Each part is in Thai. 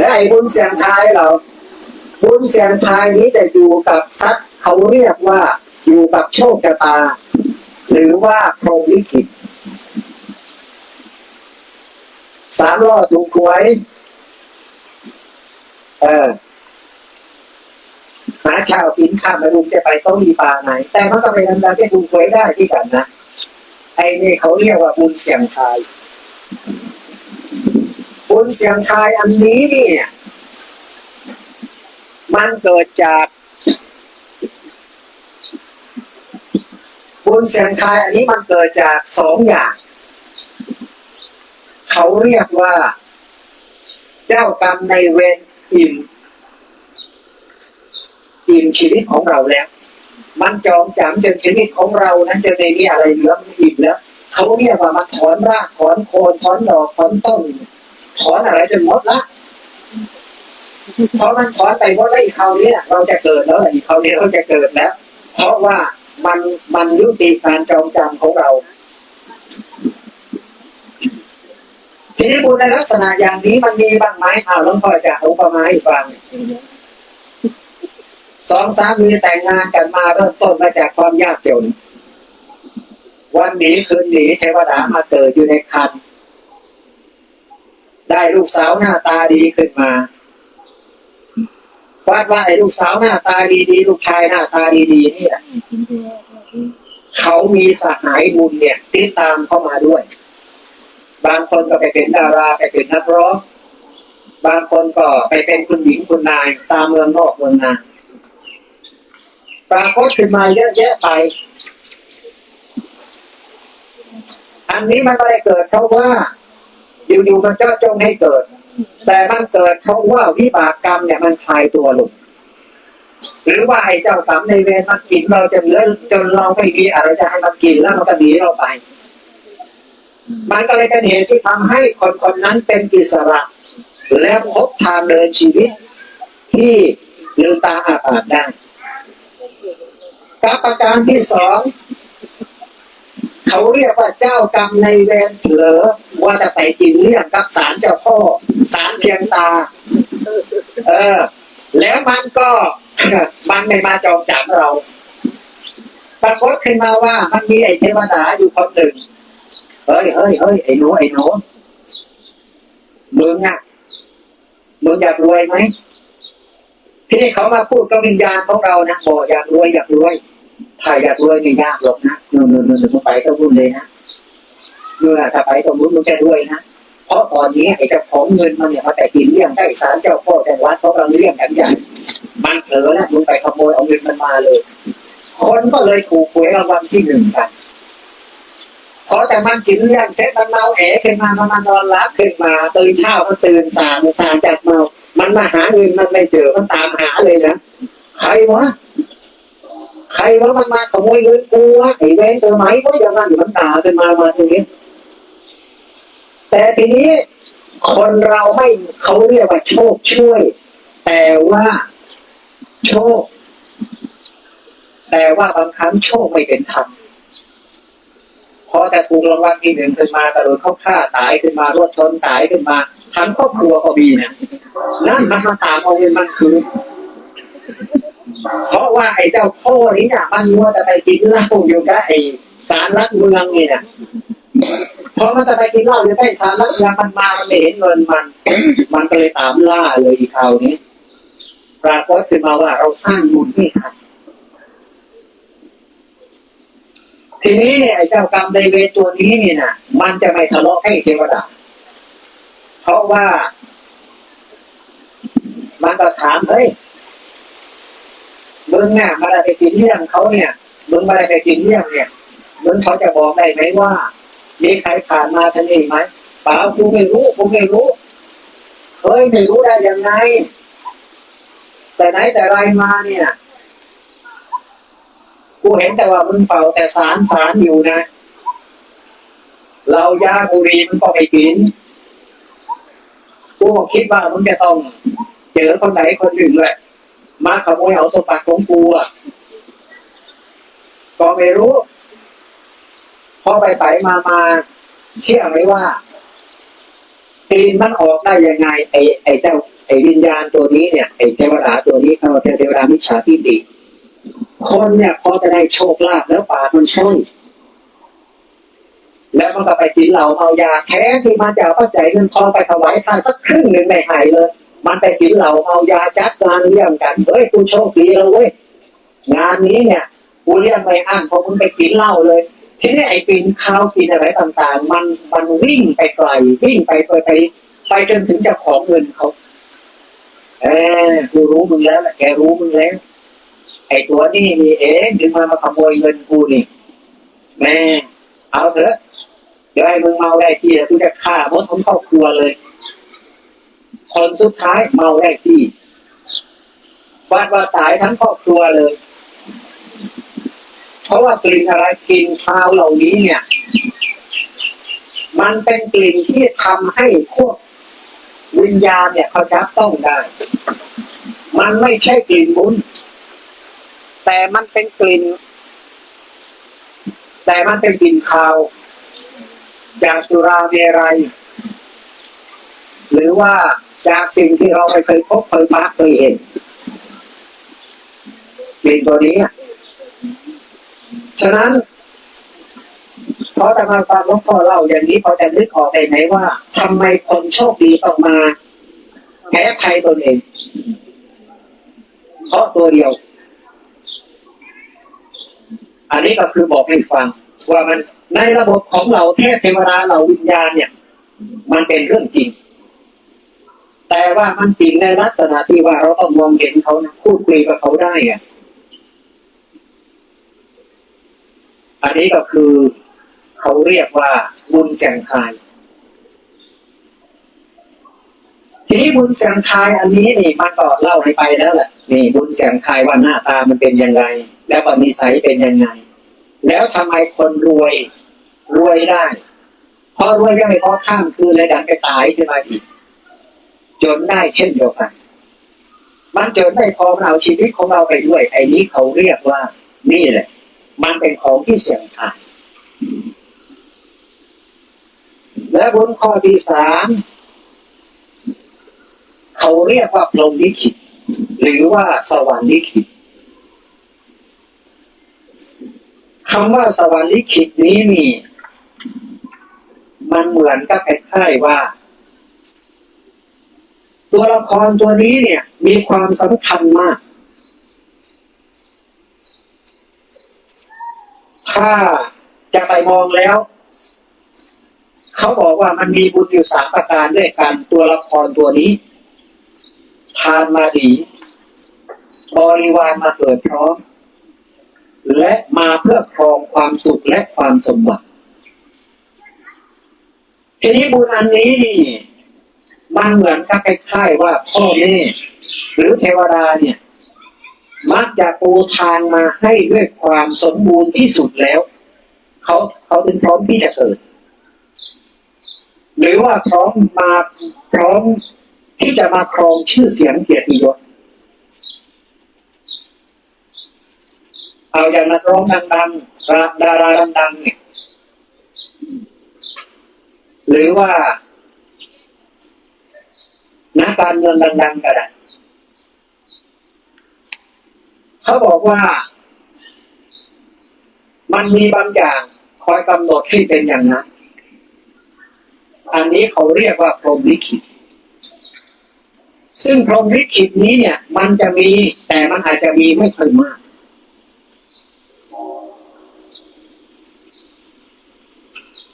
และไอ้บุญเสียงทายเรา บุญเสียงทายนี้จะอยู่กับสัตว์เขาเรียกว่าอยู่กับโชคชะตา หรือว่าพรหมลิขิตสามล้อถูกหวยเออหาชาวกินข้ามมาลุงจะไปต้องมีปลาไหน แต่มันก็ไปดำๆที่ถูกหวยได้ที่กันนะไอ้นี่เขาเรียกว่าบุญเสียงทาย บุญเสียงทายอันนี้เนี่ยมันเกิดจากบุญเสียงทายอันนี้มันเกิดจากสองอย่าง เขาเรียกว่า เจ้ากรรมในเวรอิ่มอิ่มชีวิตของเราแล้ว มันจองจำจนชีวิตของเรานั้นจะในนี้อะไรเหลืออิ่มแล้วเขาเรียกว่ามาถอนรากถอนโคนถอนดอกถอนต้น ถอนอะไรจนหมดละพอมันถอนไปหมดแล้วอีกคราวนี้เราจะเกิดแล้วอีกคราวนี้เราจะเกิดแล้ว เพราะว่ามันมันยุติการจองจำของเราทีนี้บุญในลักษณะอย่างนี้มันมีบ้างไหมอ้าวหลวงพ่อจะอุปมาให้ฟังสองสามีแต่งงานกันมาเริ่มต้นมาจากความยากจน วันนี้คืนนี้เทวดามาเกิดอยู่ในคัน ได้ลูกสาวหน้าตาดีขึ้นมาว่าว่าไอ้ลูกสาวหน้าตาดีๆลูกชายหน้าตาดีๆเนี่ยเขามีสหายบุญเนี่ยติดตามเข้ามาด้วย บางคนก็ไปเป็นดาราไปเป็นนักร้องบางคนก็ไปเป็นคุณหญิงคุณนายตามเมืองนอกเมืองนาปรากฏขึ้นมาเยอะแยะไป อันนี้มันไม่ได้เกิดเพราะว่า อยู่ๆมันเจ้าจงให้เกิด แต่มันเกิดเพราะว่าวิบากกรรมเนี่ยมันคลายตัวลงหรือว่าไอ้เจ้ากรรมในเวรมันกินเราจะเหลือจนเราไม่มีอะไรจะให้มันกินแล้วมันก็หนีเราไป มันก็เลยเป็นเหตุที่ทำให้คนคนนั้นเป็นอิสระ และพบทางเดินชีวิต ที่ลืมตาอาปากได้กับประการที่สอง เขาเรียกว่าเจ้ากรรมในเวรเผลอว่าจะไปกินเรื่องกับสารเจ้าพ่อสารเพียงตา เออ แล้วมันก็ มันไม่มาจองจำเราปรากฏขึ้นมาว่ามันมีไอ้เทวดาอยู่คนหนึ่งเฮ้ยเฮ้ยเฮ้ยไอ้หนูไอ้หนูมึงอะมึงอยากรวยไหมที่เขามาพูดกับวิญญาณของเรานะบอกอยากรวยอยากรวย ถ้าอยากรวยไม่ยากหรอกนะนู่นนู่นนู่นมึงไปต้องรุ่นเลยนะเมื่อถ้าไปต้องรุ่นมึงจะรวยนะเพราะตอนนี้ไอ้เจ้าของเงินมันเนี่ยมาแต่กินเลี้ยงได้สารเจ้าพ่อแต่วัดเของเราเลี้ยงกันอย่างมันเผลอแล้วมึงไปขโมยเอาเงินมันมาเลย คนก็เลยถูกหวยรางวัลที่หนึ่งกันพอแต่มันกินเลี้ยงเสร็จมันเมาแอขึ้นมามันมานอนรับขึ้นมาตื่นเช้ามันตื่นสางสางจากเมา มันมาหาเงินมันไม่เจอมันตามหาเลยนะใครวะ ใครว่ามันมาขโมยเงินกูวะไอ้เวรเจอไหมก็อย่างนั้นมันด่าขึ้นมามาตรงนี้แต่ทีนี้คนเราไม่เขาเรียกว่าโชคช่วย แต่ว่าโชค แต่ว่าบางครั้งโชคไม่เป็นธรรมพอแต่ถูกรางวัลที่หนึ่งขึ้นมากระโดดเข้าฆ่าตายขึ้นมารถชนตายขึ้นมา ทั้งครอบครัวก็มีนะนั่นมันมาตามเอาเงินมันคืน เพราะว่าไอ้เจ้าพ่อนี้เนี่ยมันมัวแต่ไปกินเหล้าอยู่กับไอ้สารลักเมืองนี่นะพอมันจะไปกินเหล้าอยู่ใกล้สารลักเมืองมันมามันไม่เห็นเงินมัน มันก็เลยตามล่าเลยอีกคราวนี้ปรากฏขึ้นมาว่าเราสร้างบุญไม่ทันทีนี้เนี่ยไอ้เจ้ากรรมในเวตัวนี้เนี่ยนะมันจะไม่ทะเลาะให้เทวดา เพราะว่า มันก็ถามเฮ้ย งเนี่ยมาได้ไปกินเลี้ยงเขาเนี่ยมึงมาได้ไปกินเลี้ยงเนี่ยมึงเขาจะบอกได้ไหมว่า มีใครผ่านมาทางนี้ไหมปล่ากูไม่รู้กูไม่รู้เฮ้ยไม่รู้ได้ยังไง แต่ไหนแต่ไรมาเนี่ยกูเห็นแต่ว่ามึงเป่าแต่สารสารอยู่นะ เรายาบุรีมันก็ไม่กินกูก็คิดว่ามึงจะต้องเจอคนไหนคนหนึ่งแหละ มาขโมยเอาสมบัติของกูอะ ก็ไม่รู้ พอไปไปมามา เชื่อไหมว่ากลิ่นมันออกได้ยังไง ไอ้ไอ้เจ้าไอ้วิญญาณตัวนี้เนี่ยไอ้เทวดาตัวนี้เขาเป็นเทวดามิจฉาทิฏฐิคนเนี่ยพอจะได้โชคลาภแล้วปากมันช่อยแล้วมันก็ไปกินเหล้าเมายาแท้ที่มาจากปัจจัยเงินทองไปถวายทานสักครึ่งหนึ่งไม่หายเลย มันไปกินเหล้าเมายาจัดงานเลี้ยงกันเฮ้ยกูโชคดีแล้วเว้ยงานนี้เนี่ยกูเลี้ยงไม่อั้นเพราะมึงไปกินเหล้าเลย ทีนี้ไอ้กินข้าวกินอะไรต่างๆ มันมันวิ่งไปไกลวิ่งไปไปไปไปจนถึงเจะของเงินเขาเออกูรู้มึงแล้วแหละแกรู้มึงแล้วไอ้ตัวนี่นี่เองถึงมามาขโมยเงินกูนี่แม่เอาเถอะเดี๋ยวให้มึงเมาได้ที่แล้วกูจะฆ่ามดทั้งครอบครัวเลย คนสุดท้ายเมาได้ที่ฟาดว่าตายทั้งครอบครัวเลย เพราะว่ากลิ่นอะไรกลิ่นคาวเหล่านี้เนี่ย มันเป็นกลิ่นที่ทำให้พวกวิญญาณเนี่ยเขาจับต้องได้ มันไม่ใช่กลิ่นบุญแต่มันเป็นกลิ่น แต่มันเป็นกลิ่นคาวจากสุราเมรัย หรือว่า จากสิ่งที่เราไม่เคยพบเคยปะเคยเห็นกลิ่นตัวนี้ฉะนั้นพอแต่มาฟังหลวงพ่อเล่าอย่างนี้พอจะนึกออกได้ไหมว่าทำไมคนโชคดีต้องมาแพ้ภัยตนเองเพราะตัวเดียว อันนี้ก็คือบอกให้ฟังว่ามันในระบบของเราเทพเทวดาเราวิญญาณเนี่ย มันเป็นเรื่องจริง แต่ว่ามันจริงในลักษณะที่ว่าเราต้องมองเห็นเขานะพูดคุยกับเขาได้อะอันนี้ก็คือเขาเรียกว่าบุญเสียงทายทีนี้บุญเสียงทายอันนี้นี่มันก็เล่าให้ไปแล้วแหละนี่บุญเสียงทายว่าหน้าตามันเป็นยังไง แล้วก็นิสัยเป็นยังไง แล้วทำไมคนรวยรวยได้ เพอรวยยังไม่พอข้ามคืนเลยดันไปตายขึ้นมาอีก จนได้เช่นเดียวกัน มันจนไม่พอเอาชีวิตของเราไปด้วย ไอ้นี้เขาเรียกว่า นี่แหละ มันเป็นของที่เสี่ยงทายและบุญข้อที่สามเขาเรียกว่าพรหมลิขิตหรือว่าสวรรค์ลิขิตคำว่าสวรรค์ลิขิตนี้นี่ มันเหมือนกับคล้ายๆว่า ตัวละครตัวนี้เนี่ย มีความสำคัญมาก ถ้าจะไปมองแล้ว เขาบอกว่ามันมีบุญอยู่สามประการด้วยกันตัวละครตัวนี้ทานมาดี บริวารมาเกิดพร้อม และมาเพื่อครองความสุขและความสมบัติทีนี้บุญอันนี้นี่ มันเหมือนกับคล้ายๆว่าพ่อแม่หรือเทวดาเนี่ย มักจะปูทางมาให้ด้วยความสมบูรณ์ที่สุดแล้ว เขาเขาเป็นพร้อมที่จะเกิด หรือว่าพร้อมมาพร้อมที่จะมาครองชื่อเสียงเกียรติยศเอาอย่างนักร้องดังๆดาราดังๆเนี่ยหรือว่า นักการเมืองดังๆก็ได้เขาบอกว่า มันมีบางอย่างคอยกำหนดให้เป็นอย่างนั้น อันนี้เขาเรียกว่าพรหมลิขิต ซึ่งพรหมลิขิตนี้เนี่ย มันจะมีแต่มันอาจจะมีไม่ค่อยมาก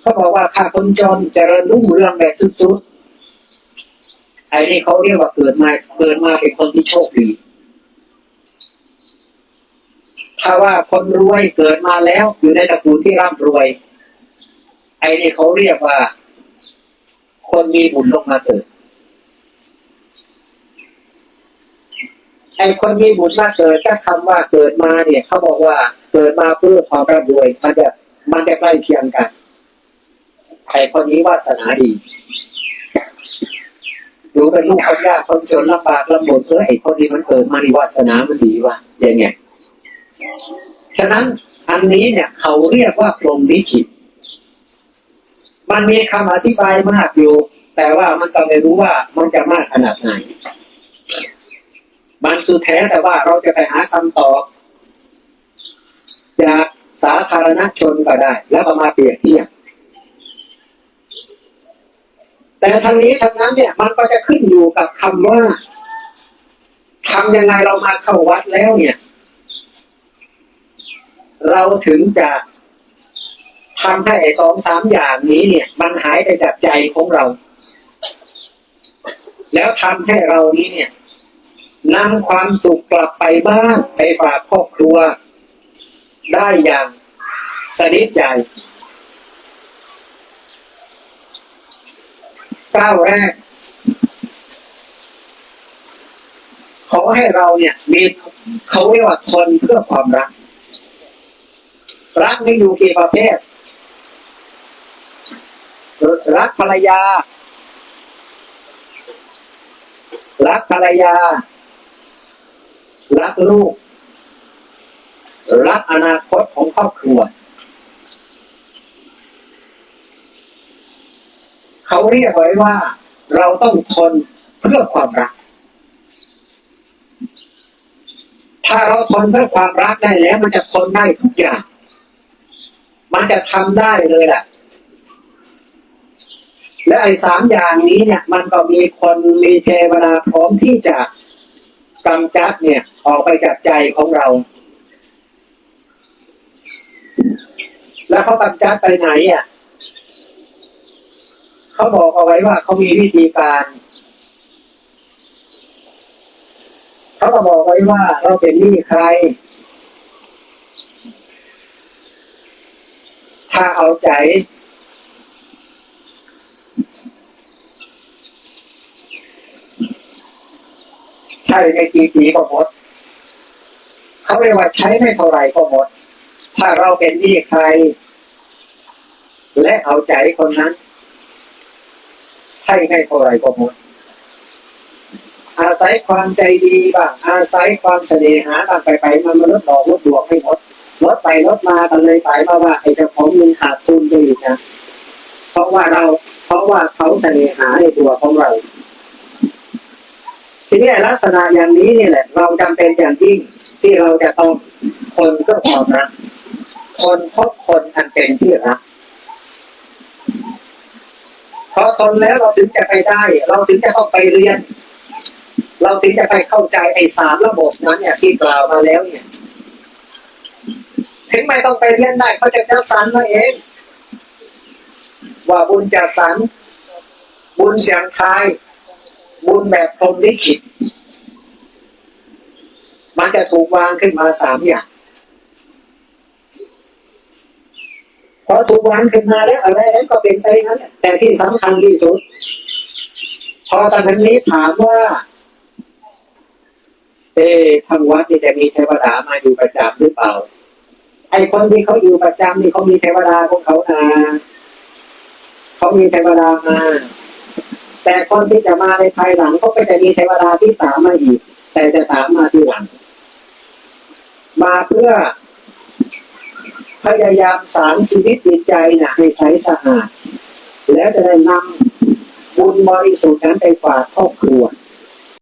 เขาบอกว่าข้าคนจนเจริญรุ่งเรืองแบบสุดๆ ไอ้นี่เขาเรียกว่าเกิดมาเกิดมาเป็นคนที่โชคดีถ้าว่าคนรวยเกิดมาแล้วอยู่ในตระกูลที่ร่ำรวย ไอ้นี่เขาเรียกว่า คนมีบุญลงมาเกิดไอ้คนมีบุญมาเกิดถ้าคำว่าเกิดมาเนี่ยเขาบอกว่าเกิดมาเพื่อความร่ำรวย มันจะมันจะใกล้เคียงกันไอ้คนนี้วาสนาดี ดูเป็นลูกคนยากคนจนลำบากลำบนเออไอ้คนที่มันเกิดมาในวาสนามันดีว่ะอย่างเงี้ยฉะนั้นอันนี้เนี่ยเขาเรียกว่าพรหมลิขิตมันมีคำอธิบายมากอยู่ แต่ว่ามันก็ไม่รู้ว่ามันจะมากขนาดไหนมันสุดแท้แต่ว่าเราจะไปหาคำตอบจากสาธารณชนก็ได้ แล้วก็มาเปรียบเทียบ แต่ทางนี้ทางนั้นเนี่ยมันก็จะขึ้นอยู่กับคำว่าทำยังไงเรามาเข้าวัดแล้วเนี่ย เราถึงจะทำให้สองสามอย่างนี้เนี่ย มันหายไปจากใจของเรา แล้วทำให้เรานี้เนี่ยนำความสุขกลับไปบ้านไปฝากครอบครัว ได้อย่างสนิทใจ ก้าวแรก ขอให้เราเนี่ย มีเขาเรียกว่าทนเพื่อความรัก รักนี่อยู่กี่ประเภท รักภรรยา รักภรรยา รักลูก รักอนาคตของครอบครัว เขาเรียกไว้ว่า เราต้องทนเพื่อความรัก ถ้าเราทนเพื่อความรักได้แล้ว มันจะทนได้ทุกอย่าง มันจะทำได้เลยแหละและไอ้สามอย่างนี้เนี่ย มันก็มีคนมีเทวดาพร้อมที่จะกำจัดเนี่ย ออกไปจากใจของเรา แล้วเขากำจัดไปไหนอะ เขาบอกเอาไว้ว่าเขามีวิธีการ เขาก็บอกไว้ว่าเราเป็นหนี้ใคร ถ้าเอาใจ ใช่ในกี่ปีก็หมดเขาเรียกว่าใช้ไม่เท่าไหรก็หมด ถ้าเราเป็นหนี้ใคร และเอาใจคนนั้น ให้ไม่เท่าไรก็หมดอาศัยความใจดีบ้างอาศัยความเสน่หาบ้างไปไปมันมาลดดอกลดดวงให้หมดลดไปลดมากันเลยไปมาว่าไอ้เจ้าของเงินขาดทุนไปอีกนะเพราะว่าเราเพราะว่าเขาเสน่หาในตัวของเรา ทีนี้ลักษณะอย่างนี้นี่แหละ เราจำเป็นอย่างยิ่งที่เราจะต้องคนก็พอนะคนพบคนอันเป็นที่รัก พอทนแล้วเราถึงจะไปได้ เราถึงจะต้องไปเรียน เราถึงจะไปเข้าใจไอ้สามระบบนั้นเนี่ยที่กล่าวมาแล้วเนี่ย ถึงไม่ต้องไปเรียนได้เขาจะจัดสรรมาเอง ว่าบุญจัดสรรบุญเสียงทาย บุญแบบพรมลิขิตมันจะถูกวางขึ้นมาสามอย่าง อถูกวางขึ้นมาแล้วอะไรนั้นก็เป็นไปนั้นแต่ที่สำคัญที่สุด พอตอนนี้ถามว่า เอ๊ทางวัดนี่จะมีเทวดามาอยู่ประจำหรือเปล่า ไอ้คนที่เขาอยู่ประจำนี่เขามีเทวดาของเขานาเขามีเทวดามาแต่คนที่จะมาในภายหลังก็จะมีเทวดาที่ตามมาอีกแต่จะตามมาที่หลัง มาเพื่อ พยายามสารชีวิตจิตใจนะให้ใสสะอาด แล้วจะได้นำบุญบริสุทธิ์นั้นไปฝากครอบครัว